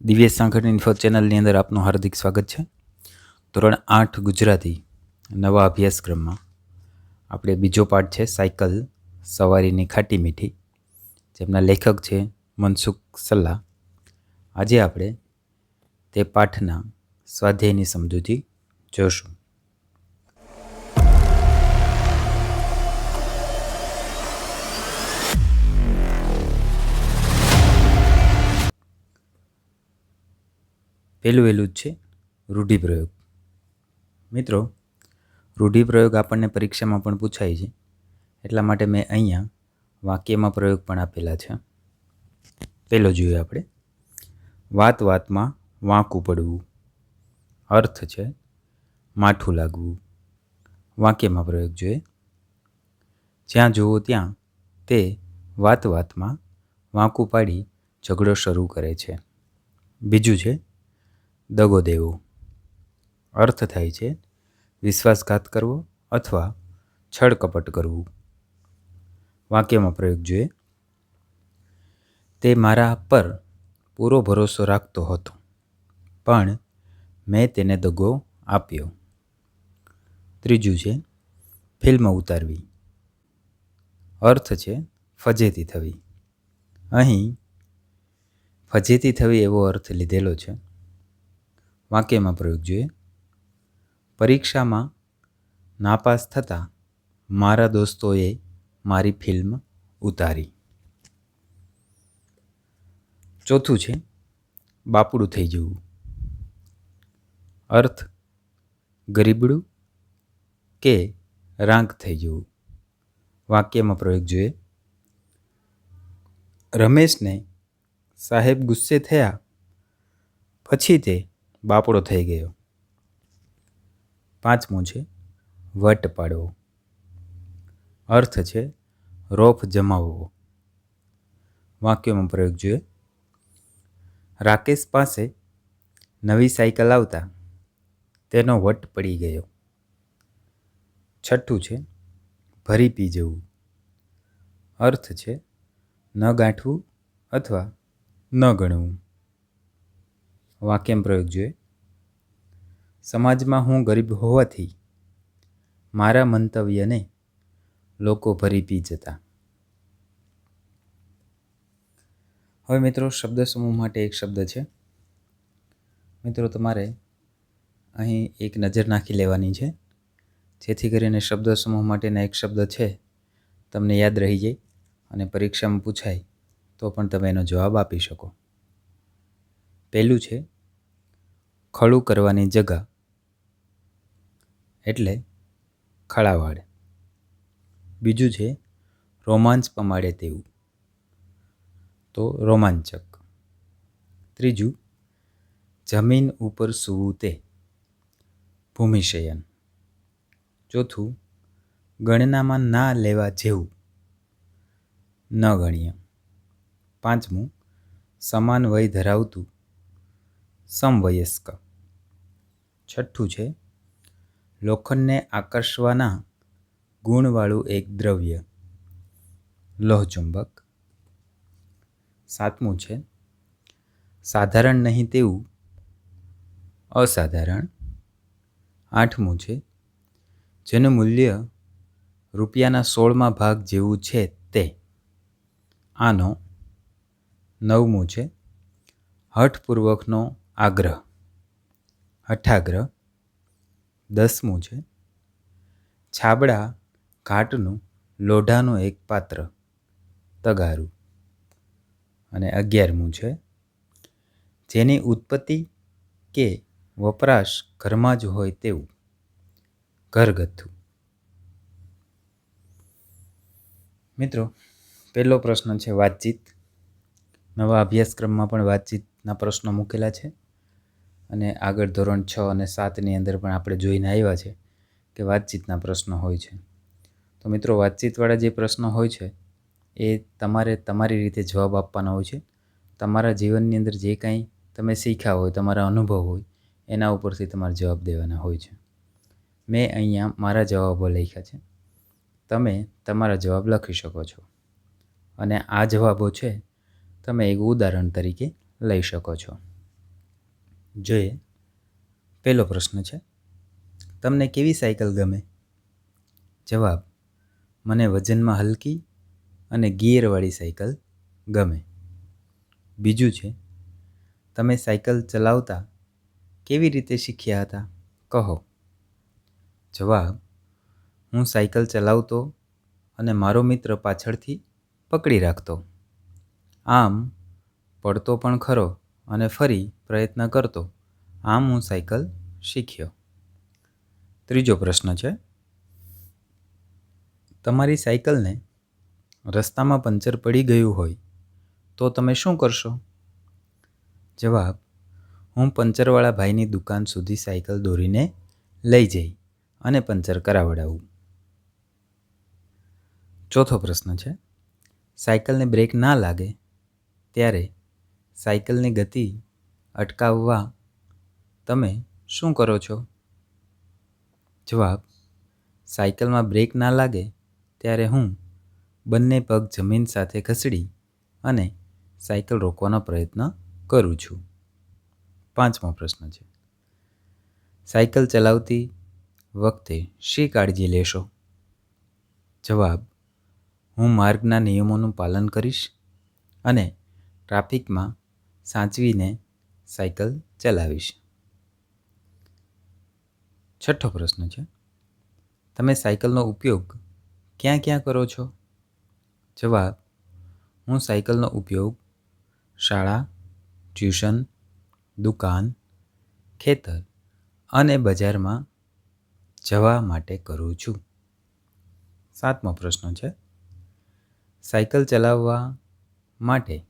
દિવ્ય સાંકળ ઇન્ફો ચેનલની અંદર આપનું હાર્દિક સ્વાગત છે. ધોરણ આઠ ગુજરાતી, નવા અભ્યાસક્રમમાં આપણે બીજો પાઠ છે, સાયકલ સવારીની ખાટી મીઠી, જેમના લેખક છે મનસુખ સલ્લા. આજે આપણે તે પાઠના સ્વાધ્યાયની સમજૂતી જોશું. પહેલું વહેલું જ છે રૂઢિપ્રયોગ. મિત્રો, રૂઢિપ્રયોગ આપણને પરીક્ષામાં પણ પૂછાય છે. એટલા માટે મેં અહીંયા વાક્યમાં પ્રયોગ પણ આપેલા છે. પહેલો જોઈએ આપણે. વાત વાતમાં વાંકું પડવું. અર્થ છે માઠું લાગવું. વાક્યમાં પ્રયોગ જોઈએ. જ્યાં જુઓ ત્યાં તે વાત વાતમાં વાંકું પાડી ઝઘડો શરૂ કરે છે. બીજું છે દગો દેવો. અર્થ થાય છે, વિશ્વાસઘાત કરવો અથવા છળકપટ કરવું. વાક્યમાં પ્રયોગ જોઈએ. તે મારા પર પૂરો ભરોસો રાખતો હતો, પણ મેં તેને દગો આપ્યો. ત્રીજું છે, ફિલ્મ ઉતારવી. અર્થ છે, ફજેતી થવી. અહીં ફજેતી થવી એવો અર્થ લીધેલો છે. વાક્યમાં પ્રયોગ જોઈએ. પરીક્ષામાં નાપાસ થતાં મારા દોસ્તોએ મારી ફિલ્મ ઉતારી. ચોથું છે, બાપડું થઈ જવું. અર્થ, ગરીબડું કે રાંક થઈ જવું. વાક્યમાં પ્રયોગ જોઈએ. રમેશને સાહેબ ગુસ્સે થયા, પછી તે બાપડો થઈ ગયો. પાંચમું છે, વટ પાડવો. અર્થ છે, રોફ જમાવવો. વાક્યોમાં પ્રયોગ જોઈએ. રાકેશ પાસે નવી સાયકલ આવતા તેનો વટ પડી ગયો. છઠ્ઠું છે, ભરી પી જવું. અર્થ છે, ન ગાંઠવું અથવા ન ગણવું. વાક્યમ પ્રયોગ જોઈએ સમાજમાં હું ગરીબ હોવાથી મારા મંતવ્યને લોકો ભરી પી જતા. હવે મિત્રો શબ્દ સમૂહ માટે એક શબ્દ છે. મિત્રો તમારે અહીં એક નજર નાખી લેવાની છે. જેથી કરીને શબ્દ સમૂહ માટેના એક શબ્દ છે. તમને યાદ રહી જાય અને પરીક્ષામાં પૂછાય તો પણ તમે એનો જવાબ આપી શકો. પહેલું છે ખળું કરવાની જગા એટલે ખળાવાડ. બીજું છે રોમાંચ પમાડે તેવું. તો રોમાંચક. ત્રીજું, જમીન ઉપર સૂવું તે ભૂમિશયન. ચોથું, ગણનામાં ના લેવા જેવું ન ગણ્ય પાંચમું, સમાન વય ધરાવતું સમવયસ્ક. છઠ્ઠું છે, લોખંડને આકર્ષવાના ગુણવાળું એક દ્રવ્ય, લોહચુંબક. સાતમું છે, સાધારણ નહીં તેવું, અસાધારણ. આઠમું છે, જેનું મૂલ્ય રૂપિયાના સોળમાં ભાગ જેવું છે તે. આનો નવમું છે, હઠપૂર્વકનો આગ્રહ. હઠાગ્રહ. દસમું છે, છાબડા ઘાટનું લોઢાનું એક પાત્ર, તગારું. અને અગિયારમું છે, જેની ઉત્પત્તિ કે વપરાશ ઘરમાં જ હોય તેવું, ઘરગથ્થું. મિત્રો, પહેલો પ્રશ્ન છે વાતચીત. નવા અભ્યાસક્રમમાં પણ વાતચીતના પ્રશ્નો મૂકેલા છે. અને આગળ ધોરણ છ અને સાતની અંદર પણ આપણે જોઈને આવ્યા છે કે વાતચીતના પ્રશ્નો હોય છે. તો મિત્રો, વાતચીતવાળા જે પ્રશ્નો હોય છે, એ તમારે તમારી રીતે જવાબ આપવાના હોય છે. તમારા જીવનની અંદર જે કાંઈ તમે શીખ્યા હોય, તમારા અનુભવ હોય, એના ઉપરથી તમારે જવાબ દેવાના હોય છે. મેં અહીંયા મારા જવાબો લખ્યા છે. તમે તમારા જવાબ લખી શકો છો. અને આ જવાબો છે, તમે એક ઉદાહરણ તરીકે લઈ શકો છો. જોઈએ. પહેલો પ્રશ્ન છે, તમને કેવી સાયકલ ગમે? જવાબ, મને વજનમાં હલકી અને ગિયરવાળી સાયકલ ગમે. બીજું છે, તમે સાયકલ ચલાવતા કેવી રીતે શીખ્યા હતા? કહો. જવાબ, હું સાયકલ ચલાવતો અને મારો મિત્ર પાછળથી પકડી રાખતો. આમ, પડતો પણ ખરો અને ફરી પ્રયત્ન કરતો, આમ હું સાયકલ શીખ્યો. ત્રીજો પ્રશ્ન છે, તમારી સાયકલને રસ્તામાં પંચર પડી ગયું હોય તો તમે શું કરશો? જવાબ, હું પંચરવાળા ભાઈની દુકાન સુધી સાયકલ દોરીને લઈ જઈ અને પંચર કરાવડાવું. ચોથો પ્રશ્ન છે, સાયકલને બ્રેક ના લાગે ત્યારે સાયકલની ગતિ અટકાવવા તમે શું કરો છો? જવાબ, સાયકલમાં બ્રેક ના લાગે ત્યારે હું બંને પગ જમીન સાથે ઘસડી અને સાયકલ રોકવાનો પ્રયત્ન કરું છું. પાંચમો પ્રશ્ન છે, સાયકલ ચલાવતી વખતે શી કાળજી લેશો? જવાબ, હું માર્ગના નિયમોનું પાલન કરીશ અને ટ્રાફિકમાં સાચવીને સાયકલ ચલાવીશ. છઠ્ઠો પ્રશ્ન છે, તમે સાયકલનો ઉપયોગ ક્યાં ક્યાં કરો છો? જવાબ, હું સાયકલનો ઉપયોગ શાળા, ટ્યુશન, દુકાન, ખેતર અને બજારમાં જવા માટે કરું છું. સાતમો પ્રશ્ન છે, સાયકલ ચલાવવા માટે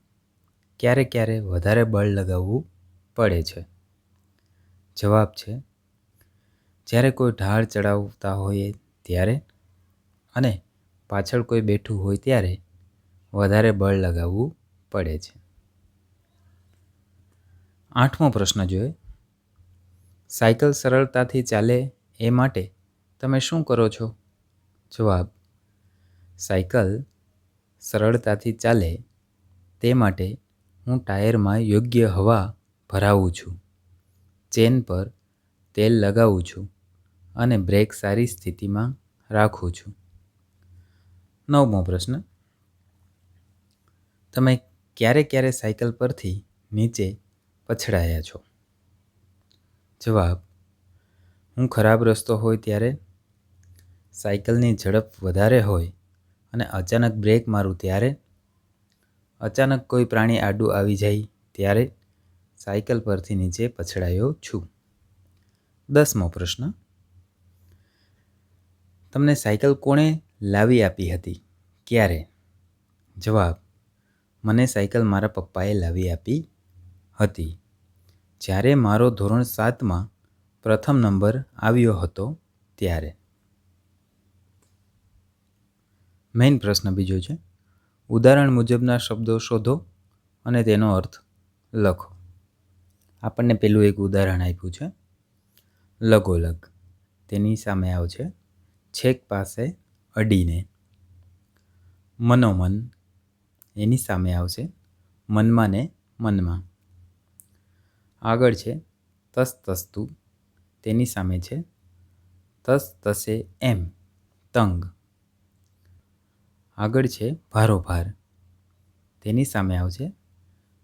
ક્યારે ક્યારે વધારે બળ લગાવવું પડે છે. જવાબ છે, જ્યારે કોઈ ઢાળ ચડાવતા હોઈએ ત્યારે અને પાછળ કોઈ બેઠું હોય ત્યારે વધારે બળ લગાવવું પડે છે. આઠમો પ્રશ્ન જોઈએ સાયકલ સરળતાથી ચાલે એ માટે તમે શું કરો છો? જવાબ, સાયકલ સરળતાથી ચાલે તે માટે હું ટાયરમાં યોગ્ય હવા ભરાવું છું, ચેન પર તેલ લગાવું છું અને બ્રેક સારી સ્થિતિમાં રાખું છું. નવમો પ્રશ્ન. તમે ક્યારે ક્યારે સાયકલ પરથી નીચે પછડાયા છો? જવાબ. હું ખરાબ રસ્તો હોય ત્યારે સાયકલની ઝડપ વધારે હોય અને અચાનક બ્રેક મારું ત્યારે અચાનક કોઈ પ્રાણી આડું આવી જાય ત્યારે સાયકલ પરથી નીચે પછડાયો છું. દસમો પ્રશ્ન. તમને સાયકલ કોણે લાવી આપી હતી? ક્યારે? જવાબ. મને સાયકલ મારા પપ્પાએ લાવી આપી હતી. જ્યારે મારો ધોરણ સાતમાં પ્રથમ નંબર આવ્યો હતો ત્યારે. મેઇન પ્રશ્ન બીજો છે. ઉદાહરણ મુજબના શબ્દો શોધો અને તેનો અર્થ લખો. આપણને પેલું એક ઉદાહરણ આપ્યું છે. લગોલગ. તેની સામે આવશે. છેક પાસે અડીને. મનોમન. એની સામે આવશે. મનમાં ને મનમાં. આગળ છે. તસ તસ્તુ તેની સામે છે. તસ તસે એમ. તંગ. આગળ છે ભારોભાર. તેની સામે આવશે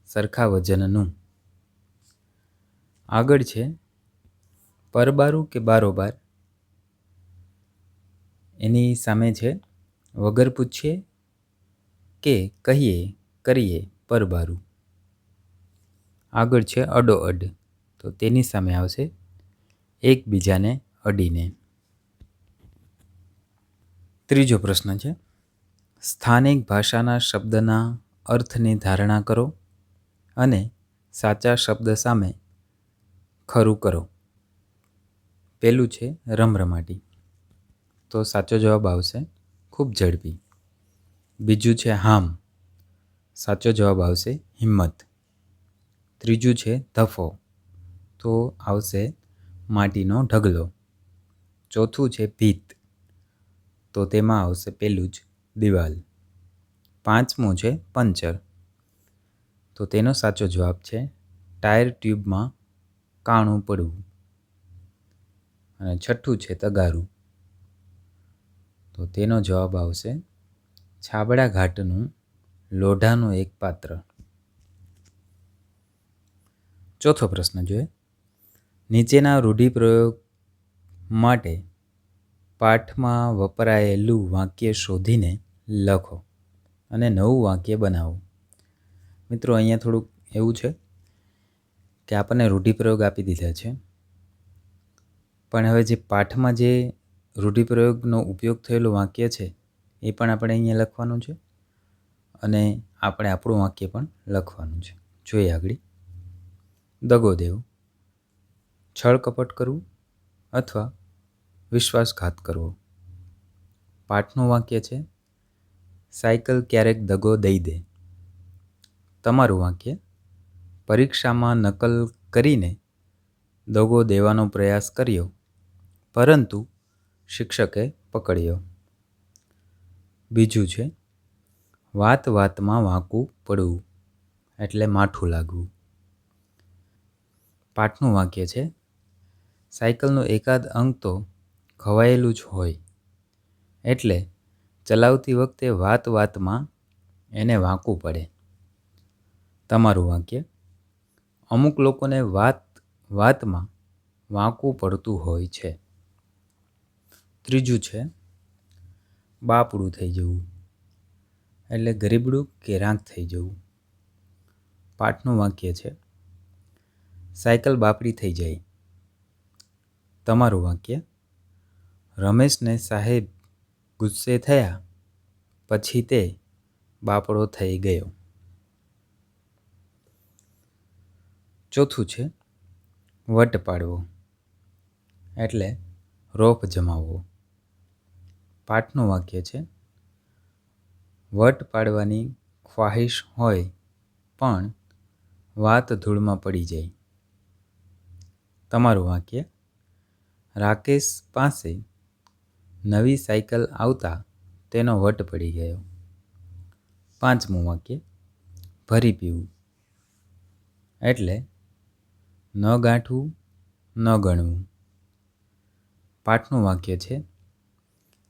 સરખા વજનનું. આગળ છે પરબારું કે બારોબાર. એની સામે છે વગર પૂછીએ કે કહીએ, કરીએ પરબારું. આગળ છે અડોઅડ તો તેની સામે આવશે એકબીજાને અડીને. ત્રીજો પ્રશ્ન છે સ્થાનિક ભાષાના શબ્દના અર્થની ધારણા કરો અને સાચા શબ્દ સામે ખરું કરો. પહેલું છે રમરમાટી. તો સાચો જવાબ આવશે ખૂબ ઝડપી. બીજું છે હામ. સાચો જવાબ આવશે હિંમત. ત્રીજું છે ધફો. તો આવશે માટીનો ઢગલો. ચોથું છે ભીત. તો તેમાં આવશે પહેલું જ દિવાલ. પાંચમું છે પંચર. તો તેનો સાચો જવાબ છે ટાયર ટ્યુબમાં કાણું પડવું. અને છઠ્ઠું છે તગારું. તો તેનો જવાબ આવશે છાબડા ઘાટનું લોઢાનું એક પાત્ર. ચોથો પ્રશ્ન જોઈએ. નીચેના રૂઢિપ્રયોગ માટે પાઠમાં વપરાયેલું વાક્ય શોધીને લખો અને નવું વાક્ય બનાવો. મિત્રો, અહીંયા થોડુંક એવું છે કે આપણને રૂઢિપ્રયોગ આપી દીધા છે. પણ હવે જે પાઠમાં જે રૂઢિપ્રયોગનો ઉપયોગ થયેલું વાક્ય છે, એ પણ આપણે અહીંયા લખવાનું છે અને આપણે આપણું વાક્ય પણ લખવાનું છે. જોઈએ આગળ. દગો દેવો છળ કપટ કરવું અથવા વિશ્વાસઘાત કરવો. પાઠનું વાક્ય છે, સાયકલ ક્યારેક દગો દઈ દે. તમારું વાક્ય, પરીક્ષામાં નકલ કરીને દગો દેવાનો પ્રયાસ કર્યો, પરંતુ શિક્ષકે પકડ્યો. બીજું છે, વાત વાતમાં વાંકું પડવું, એટલે માઠું લાગવું. પાઠનું વાક્ય છે, સાયકલનો એકાદ અંક તો ખવાયેલું જ હોય. એટલે ચલાવતી વખતે વાત વાતમાં એને વાંકું પડે. તમારું વાક્ય? અમુક લોકોને વાત વાતમાં વાંકું પડતું હોય છે. ત્રીજું છે, બાપડું થઈ જવું. એટલે ગરીબડું કે રાંક થઈ જવું. પાઠનું વાક્ય છે, સાયકલ બાપડી થઈ જાય. તમારું વાક્ય? રમેશને સાહેબ ગુસ્સે થયા, પછી તે બાપડો થઈ ગયો. ચોથું છે, વટ પાડવો, એટલે રોપ જમાવવો. પાઠનું વાક્ય છે, વટ પાડવાની ખ્વાહિશ હોય, પણ વાત ધૂળમાં પડી જાય. તમારું વાક્ય, રાકેશ પાસે નવી સાયકલ આવતા તેનો વટ પડી ગયો. પાંચમું વાક્ય, ભરી પીવું. એટલે, ન ગાંઠવું, ન ગણવું. પાઠનું વાક્ય છે,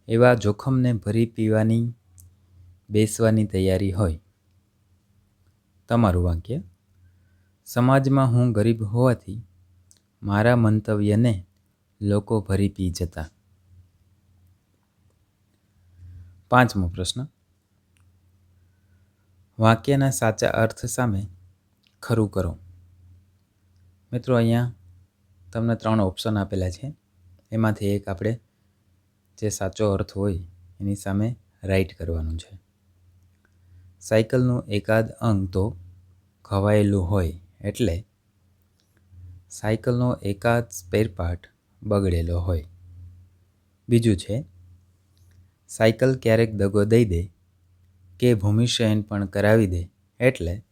એવા જોખમને ભરી પીવાની, બેસવાની તૈયારી હોય. તમારું વાક્ય, સમાજમાં હું ગરીબ હોવાથી મારા મંતવ્યને લોકો ભરી પી જતા. પાંચમો પ્રશ્ન. વાક્યના સાચા અર્થ સામે ખરું કરો. મિત્રો અહીંયા તમને ત્રણ ઓપ્શન આપેલા છે. એમાંથી એક આપણે જે સાચો અર્થ હોય એની સામે રાઈટ કરવાનું છે. સાયકલનું એકાદ અંગ તો ખવાયેલું હોય એટલે સાયકલનો એકાદ સ્પેર પાર્ટ બગડેલો હોય. બીજું છે સાયકલ ક્યારેક દગો દઈ દે કે ભૂમિશયન પણ કરાવી દે એટલે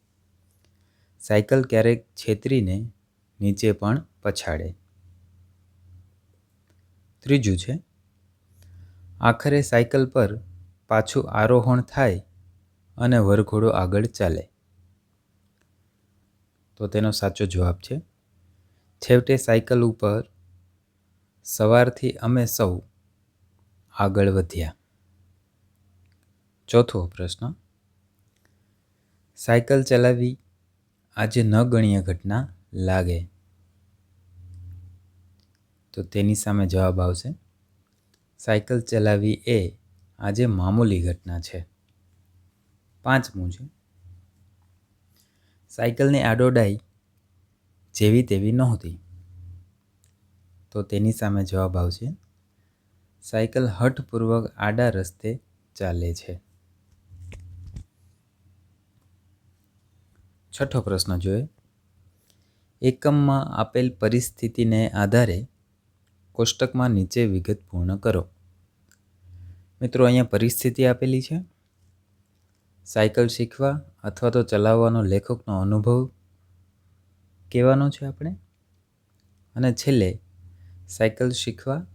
સાયકલ ક્યારેક છેતરીને નીચે પણ પછાડે. ત્રીજું છે, આખરે સાયકલ પર પાછું આરોહણ થાય અને વરઘોડો આગળ ચાલે. તો તેનો સાચો જવાબ છે, છેવટે સાયકલ ઉપર સવારથી અમે સૌ આગળ વધ્યા. ચોથો પ્રશ્ન. સાયકલ ચલાવવી આજે ન ગણ્ય ઘટના લાગે. તો તેની સામે જવાબ આવશે. સાયકલ ચલાવવી એ આજે મામૂલી ઘટના છે. પાંચમું છે સાયકલની આડોડાઈ જેવી તેવી નહોતી. તો તેની સામે જવાબ આવશે. સાયકલ હઠપૂર્વક આડા રસ્તે ચાલે છે. છઠ્ઠો પ્રશ્ન જોઈએ. એકમમાં આપેલ પરિસ્થિતિને આધારે કોષ્ટકમાં નીચે વિગત પૂર્ણ કરો. મિત્રો, અહીંયા પરિસ્થિતિ આપેલી છે. સાયકલ શીખવા અથવા તો ચલાવવાનો લેખકનો અનુભવ કહેવાનો છે આપણે. અને છેલ્લે, સાયકલ શીખવા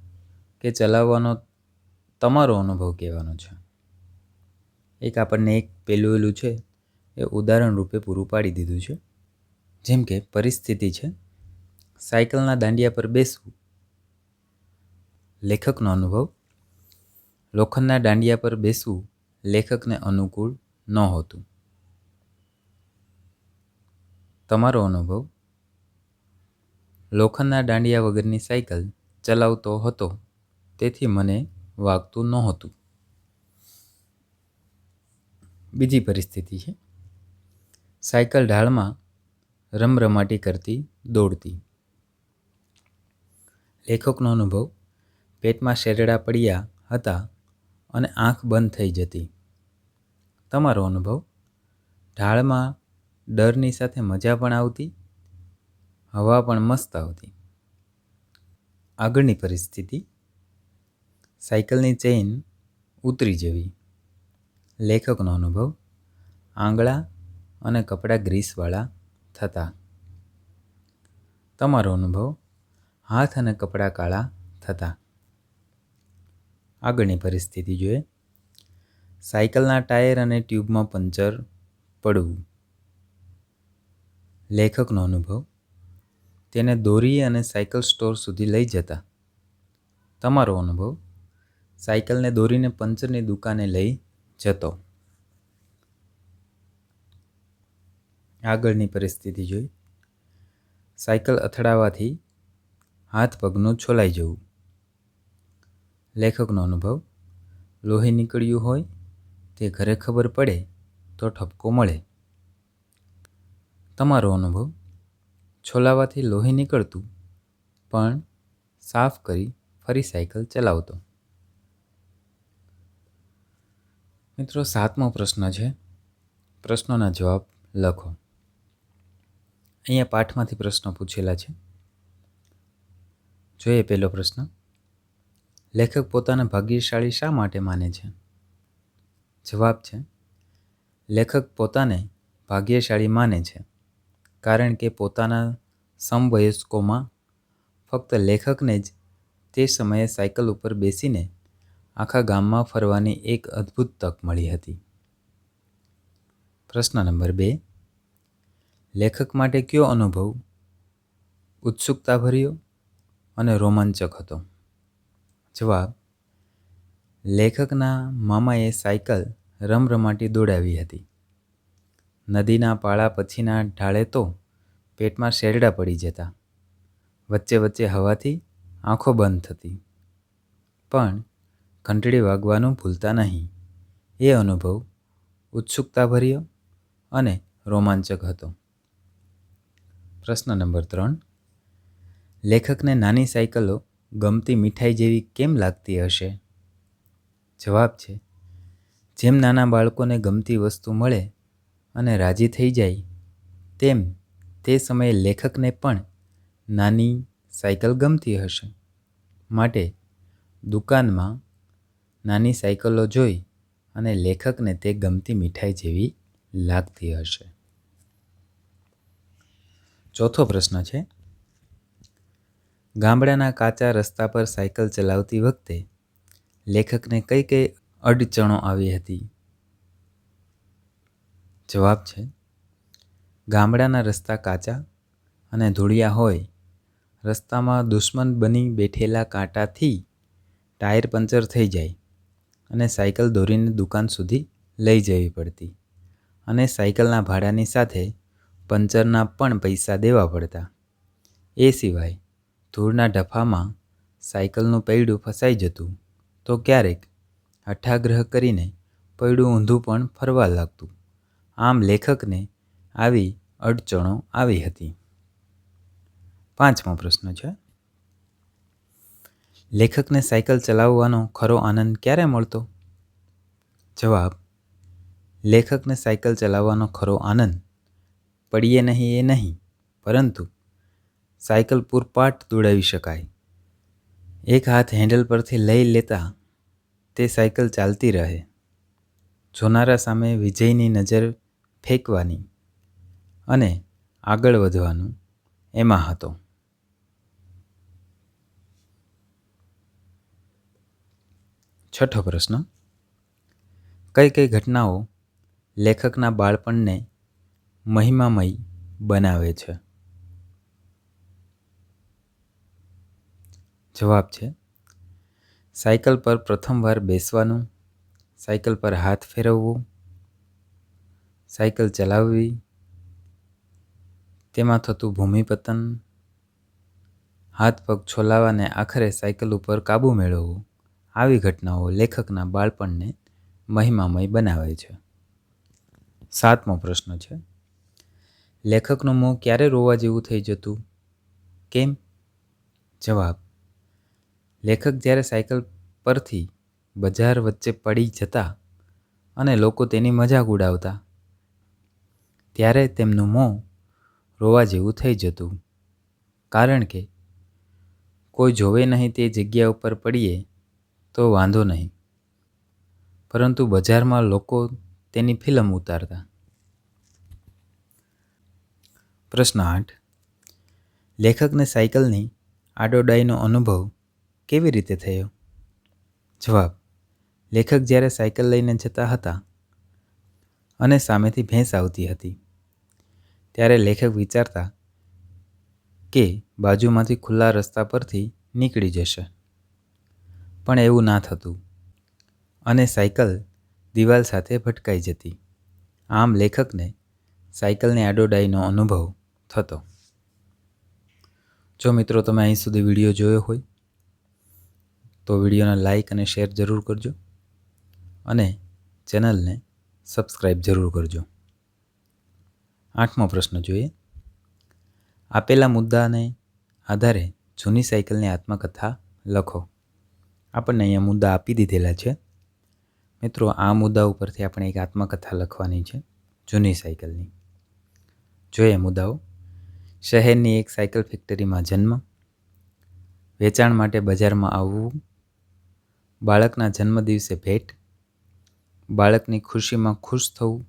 કે ચલાવવાનો તમારો અનુભવ કહેવાનો છે. એક આપણને એક પેલું એલું છે એ ઉદાહરણ રૂપે પૂરું પાડી દીધું છે. જેમ કે પરિસ્થિતિ છે, સાયકલના દાંડિયા પર બેસવું. લેખકનો અનુભવ, લોખંડના દાંડિયા પર બેસવું લેખકને અનુકૂળ નહોતું તમારો અનુભવ, લોખંડના દાંડિયા વગરની સાયકલ ચલાવતો હતો, તેથી મને વાગતું નહોતું. બીજી પરિસ્થિતિ છે સાયકલ ઢાળમાં રમરમાટી કરતી, દોડતી. લેખકનો અનુભવ, પેટમાં શેરડા પડ્યા હતા અને આંખ બંધ થઈ જતી. તમારો અનુભવ, ઢાળમાં ડરની સાથે મજા પણ આવતી, હવા પણ મસ્ત આવતી. આગળની પરિસ્થિતિ, સાયકલની ચેઇન ઉતરી જવી. લેખકનો અનુભવ, આંગળા અને કપડાં ગ્રીસવાળા થતા. તમારો અનુભવ, હાથ અને કપડાં કાળા થતા. આગળની પરિસ્થિતિ જોઈએ. સાયકલના ટાયર અને ટ્યુબમાં પંચર પડવું. લેખકનો અનુભવ, તેને દોરી અને સાયકલ સ્ટોર સુધી લઈ જતા. તમારો અનુભવ, સાયકલને દોરીને પંચરની દુકાને લઈ જતો. આગળની પરિસ્થિતિ જોઈ. સાયકલ અથડાવાથી હાથ પગનું છોલાઈ જવું. લેખકનો અનુભવ, લોહી નીકળ્યું હોય તે ઘરે ખબર પડે તો ઠપકો મળે. તમારો અનુભવ, છોલાવાથી લોહી નીકળતું, પણ સાફ કરી ફરી સાયકલ ચલાવતો. મિત્રો, સાતમો પ્રશ્ન છે. પ્રશ્નોના જવાબ લખો. અહીંયા પાઠમાંથી પ્રશ્નો પૂછેલા છે. જોઈએ પહેલો પ્રશ્ન. લેખક પોતાને ભાગ્યશાળી શા માટે માને છે? જવાબ છે, લેખક પોતાને ભાગ્યશાળી માને છે કારણ કે પોતાના સમવયસ્કોમાં ફક્ત લેખકને જ તે સમયે સાયકલ ઉપર બેસીને આખા ગામમાં ફરવાની એક અદ્ભુત તક મળી હતી. પ્રશ્ન નંબર બે. લેખક માટે કયો અનુભવ ઉત્સુકતાભર્યો અને રોમાંચક હતો? જવાબ, લેખકના મામાએ સાયકલ રમરમાટી દોડાવી હતી. નદીના પાળા પછીના ઢાળે તો પેટમાં શેરડા પડી જતા. વચ્ચે વચ્ચે હવાથી આંખો બંધ થતી. પણ ઘંટડી વાગવાનું ભૂલતા નહીં. એ અનુભવ ઉત્સુકતાભર્યો અને રોમાંચક હતો. પ્રશ્ન નંબર ત્રણ. લેખકને નાની સાયકલો ગમતી મીઠાઈ જેવી કેમ લાગતી હશે? જવાબ છે, જેમ નાના બાળકોને ગમતી વસ્તુ મળે અને રાજી થઈ જાય, તેમ તે સમયે લેખકને પણ નાની સાયકલ ગમતી હશે. માટે દુકાનમાં નાની સાયકલો જોઈ અને લેખકને તે ગમતી મીઠાઈ જેવી લાગતી હશે. ચોથો પ્રશ્ન છે. ગામડાના કાચા રસ્તા પર સાયકલ ચલાવતી વખતે લેખકને કઈ કઈ અડચણો આવી હતી? જવાબ છે, ગામડાના રસ્તા કાચા અને ધૂળિયા હોય, રસ્તામાં દુશ્મન બની બેઠેલા કાંટાથી ટાયર પંચર થઈ જાય અને સાયકલ દોરીને દુકાન સુધી લઈ જવી પડતી અને સાયકલના ભાડાની સાથે પંચરના પણ પૈસા દેવા પડતા. એ સિવાય ધૂળના ઢફામાં સાયકલનું પૈડું ફસાઈ જતું તો ક્યારેક હઠાગ્રહ કરીને પૈડું ઊંધું પણ ફરવા લાગતું. આમ લેખકને આવી અડચણો આવી હતી. પાંચમો પ્રશ્ન છે. લેખકને સાયકલ ચલાવવાનો ખરો આનંદ ક્યારે મળતો? જવાબ, લેખકને સાયકલ ચલાવવાનો ખરો આનંદ પડીએ નહીં એ નહીં. પરંતુ સાયકલ પૂરપાટ દોડાવી શકાય. એક હાથ હેન્ડલ પરથી લઈ લેતા તે સાયકલ ચાલતી રહે. જોનારા સામે વિજયની નજર ફેંકવાની અને આગળ વધવાનું એમાં હતો. છઠ્ઠો પ્રશ્ન. કઈ કઈ ઘટનાઓ લેખકના બાળપણને મહિમામય બનાવે છે. જવાબ છે, સાયકલ પર પ્રથમવાર બેસવાનું, સાયકલ પર હાથ ફેરવવું, સાયકલ ચલાવવી, તેમાં થતું ભૂમિપતન, હાથ પગ છોલાવાને આખરે સાયકલ ઉપર કાબૂ મેળવવું, આવી ઘટનાઓ લેખકના બાળપણને મહિમામય બનાવે છે. સાતમો પ્રશ્ન છે લેખકનું મોં ક્યારે રોવા જેવું થઈ જતું? કેમ? જવાબ. લેખક જ્યારે સાયકલ પરથી બજાર વચ્ચે પડી જતા અને લોકો તેની મજાક ઉડાવતા, ત્યારે તેમનું મોં રોવા જેવું થઈ જતું. કારણ કે કોઈ જોવે નહીં તે જગ્યા ઉપર પડીએ તો વાંધો નહીં. પરંતુ બજારમાં લોકો તેની ફિલ્મ ઉતારતા. પ્રશ્ન આઠ. લેખકને સાયકલની આડોડાઈનો અનુભવ કેવી રીતે થયો? જવાબ, લેખક જ્યારે સાયકલ લઈને જતા હતા અને સામેથી ભેંસ આવતી હતી, ત્યારે લેખક વિચારતા કે બાજુમાંથી ખુલ્લા રસ્તા પરથી નીકળી જશે. પણ એવું ના થતું અને સાયકલ દિવાલ સાથે ભટકાઈ જતી. આમ લેખકને સાયકલની આડોડાઈનો અનુભવ થતો. જો મિત્રો તમે અહીં સુધી વીડિયો જોયો હોય, તો વિડીયોને લાઈક અને શેર જરૂર કરજો અને ચેનલને સબસ્ક્રાઈબ જરૂર કરજો. આઠમો પ્રશ્ન જોઈએ. આપેલા મુદ્દાને આધારે જૂની સાયકલની આત્મકથા લખો. આપણને અહીંયા મુદ્દા આપી દીધેલા છે. મિત્રો, આ મુદ્દા ઉપરથી આપણે એક આત્મકથા લખવાની છે, જૂની સાયકલની. જોઈએ મુદ્દાઓ. શહેરની એક સાયકલ ફેક્ટરીમાં જન્મ, વેચાણ માટે બજારમાં આવવું, બાળકના જન્મદિવસે ભેટ, બાળકની ખુશીમાં ખુશ થવું,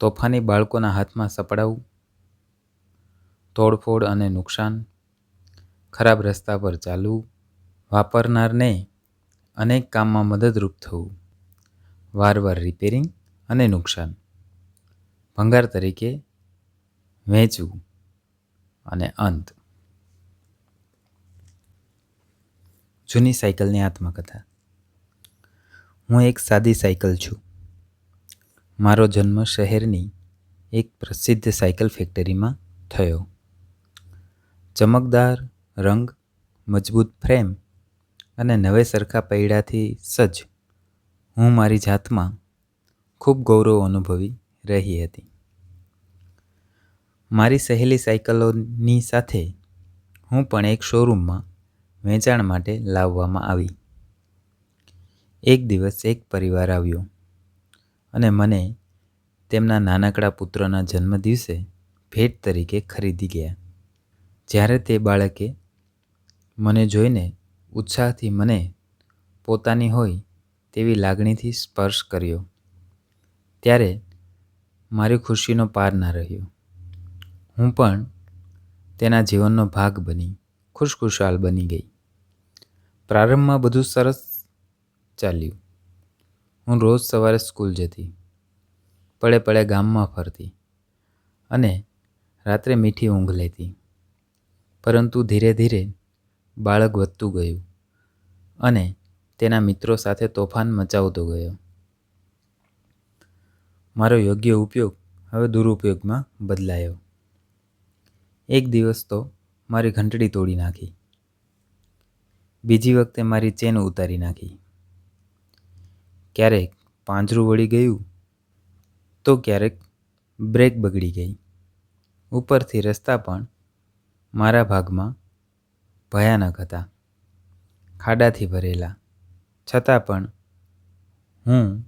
તોફાની બાળકોના હાથમાં સપડાવવું તોડફોડ અને નુકસાન, ખરાબ રસ્તા પર ચાલવું, વાપરનારને અનેક કામમાં મદદરૂપ થવું, વારવાર રિપેરિંગ અને નુકસાન. ભંગાર તરીકે વેચવું. અને અંત. જૂની સાયકલની આત્મકથા. હું એક સાદી સાયકલ છું. મારો જન્મ શહેરની એક પ્રસિદ્ધ સાયકલ ફેક્ટરીમાં થયો. ચમકદાર રંગ, મજબૂત ફ્રેમ અને નવે સરખા પૈડાથી સજ્જ હું મારી જાતમાં ખૂબ ગૌરવ અનુભવી રહી હતી. મારી સહેલી સાયકલોની સાથે હું પણ એક શોરૂમમાં વેચાણ માટે લાવવામાં આવી. એક દિવસ એક પરિવાર આવ્યો અને મને તેમના નાનકડા પુત્રના જન્મદિવસે ભેટ તરીકે ખરીદી ગયા. જ્યારે તે બાળકે મને જોઈને ઉત્સાહથી મને પોતાની હોય તેવી લાગણીથી સ્પર્શ કર્યો. ત્યારે મારી ખુશીનો પાર ના રહ્યો. હું પણ તેના જીવનનો ભાગ બની, ખુશખુશાલ બની ગઈ. પ્રારંભમાં બધું સરસ ચાલ્યું. હું રોજ સવારે સ્કૂલ જતી પડે પડે ગામમાં ફરતી અને રાત્રે મીઠી ઊંઘ લેતી. પરંતુ ધીરે ધીરે બાળક વધતું ગયું અને તેના મિત્રો સાથે તોફાન મચાવતો ગયો. મારો યોગ્ય ઉપયોગ હવે દુરુપયોગમાં બદલાયો. એક દિવસ તો મારી ઘંટડી તોડી નાખી. બીજી વખતે મારી ચેન ઉતારી નાખી. ક્યારેક પાંજરું વળી ગયું, તો ક્યારેક બ્રેક બગડી ગઈ. ઉપરથી રસ્તા પણ મારા ભાગમાં ભયાનક હતા. ખાડાથી ભરેલા. છતાં પણ હું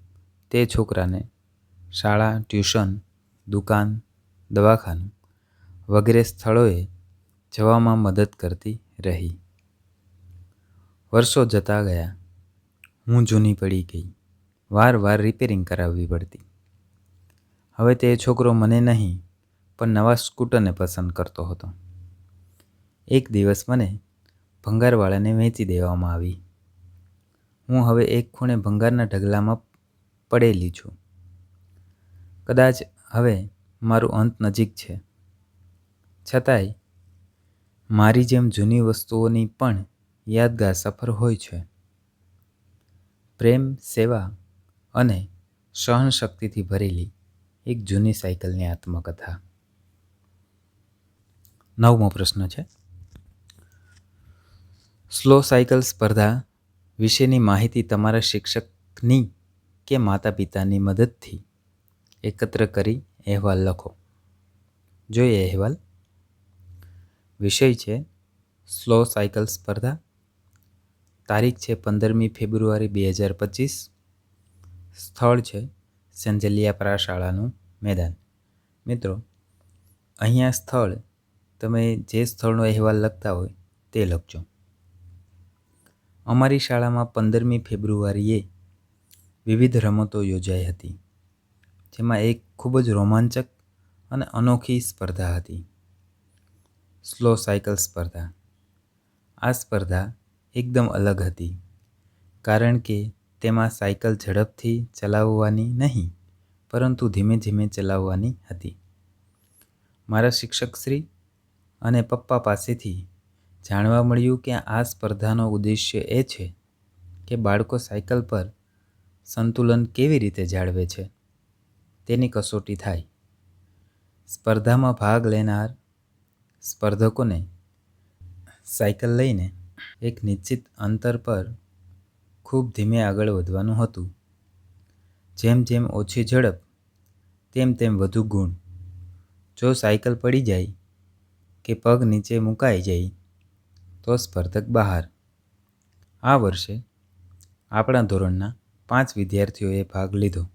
તે છોકરાને શાળા, ટ્યુશન, દુકાન, દવાખાનું વગેરે સ્થળોએ જવામાં મદદ કરતી રહી. વર્ષો જતા ગયા. હું જૂની પડી ગઈ. વાર વાર રિપેરિંગ કરાવવી પડતી. હવે તે છોકરો મને નહીં, પણ નવા સ્કૂટરને પસંદ કરતો હતો. એક દિવસ મને ભંગારવાળાને વેચી દેવામાં આવી. હું હવે એક ખૂણે ભંગારના ઢગલામાં પડેલી છું. કદાચ હવે મારું અંત નજીક છે. છતાંય, મારી જેમ જૂની વસ્તુઓની પણ યાદગાર સફર હોય છે. પ્રેમ, સેવા અને સહનશક્તિથી ભરેલી એક જૂની સાયકલની આત્મકથા. નવમો પ્રશ્ન છે. સ્લો સાયકલ સ્પર્ધા વિશેની માહિતી તમારા શિક્ષકની કે માતા પિતાની મદદથી એકત્ર કરી અહેવાલ લખો. જોઈએ અહેવાલ. વિષય છે સ્લો સાયકલ સ્પર્ધા. તારીખ છે પંદરમી ફેબ્રુઆરી બે હજાર પચીસ. સ્થળ છે સંજલિયાપરા શાળાનું મેદાન. મિત્રો, અહીંયા સ્થળ, તમે જે સ્થળનો અહેવાલ લખતા હોય તે લખજો. અમારી શાળામાં પંદરમી ફેબ્રુઆરીએ વિવિધ રમતો યોજાઈ હતી, જેમાં એક ખૂબ જ રોમાંચક અને અનોખી સ્પર્ધા હતી. સ્લો સાયકલ સ્પર્ધા. આ સ્પર્ધા એકદમ અલગ હતી, કારણ કે તેમાં સાયકલ ઝડપથી ચલાવવાની નહીં, પરંતુ ધીમે ધીમે ચલાવવાની હતી. મારા શિક્ષકશ્રી અને પપ્પા પાસેથી જાણવા મળ્યું કે આ સ્પર્ધાનો ઉદ્દેશ્ય એ છે કે બાળકો સાયકલ પર સંતુલન કેવી રીતે જાળવે છે, તેની કસોટી થાય. સ્પર્ધામાં ભાગ લેનાર સ્પર્ધકોને સાયકલ લઈને એક નિશ્ચિત અંતર પર ખૂબ ધીમે આગળ વધવાનું હતું. જેમ જેમ ઓછી ઝડપ, તેમ તેમ વધુ ગુણ. જો સાયકલ પડી જાય કે પગ નીચે મુકાઈ જાય, તો સ્પર્ધક બહાર. આ વર્ષે આપણા ધોરણના પાંચ વિદ્યાર્થીઓએ ભાગ લીધો.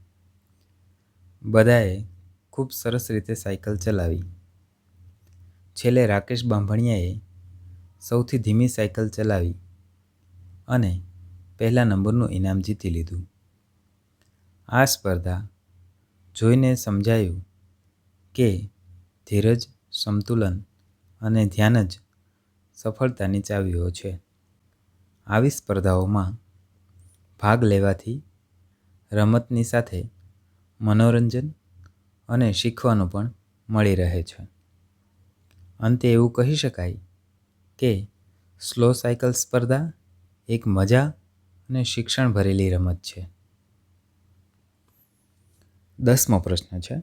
બધાએ ખૂબ સરસ રીતે સાયકલ ચલાવી. છેલ્લે રાકેશ બાંભણિયાએ સૌથી ધીમી સાયકલ ચલાવી અને પહેલા નંબરનું ઇનામ જીતી લીધું. આ સ્પર્ધા જોઈને સમજાયું કે ધીરજ, સંતુલન અને ધ્યાન જ સફળતાની ચાવીઓ છે. આવી સ્પર્ધાઓમાં ભાગ લેવાથી રમતની સાથે મનોરંજન અને શીખવાનું પણ મળી રહે છે. અંતે એવું કહી શકાય કે સ્લો સાયકલ સ્પર્ધા એક મજા અને શિક્ષણ ભરેલી રમત છે. દસમો પ્રશ્ન છે.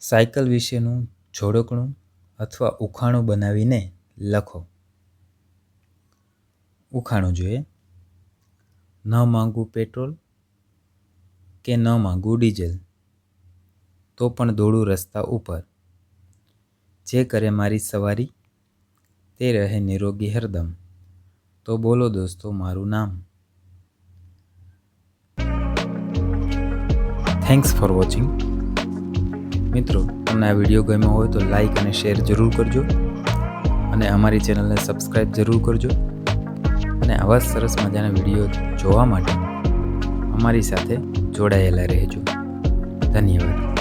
સાયકલ વિશેનું જોડકણું અથવા ઉખાણું બનાવીને લખો. ઉખાણું જોઈએ. ન માગું પેટ્રોલ કે ન માગું ડીઝલ? તો પણ દોડું રસ્તા ઉપર. જે કરે મારી સવારી, તે રહે નિરોગી હરદમ. તો બોલો દોસ્તો, મારું નામ? થેન્ક્સ ફોર વોચિંગ મિત્રો, તમને આ વીડિયો ગમ્યો હોય તો લાઈક અને શેર જરૂર કરજો. અને અમારી ચેનલને સબસ્ક્રાઈબ જરૂર કરજો. અને આવા સરસ મજાના વીડિયો જોવા માટે અમારી સાથે જોડાયેલા રહેજો. ધન્યવાદ.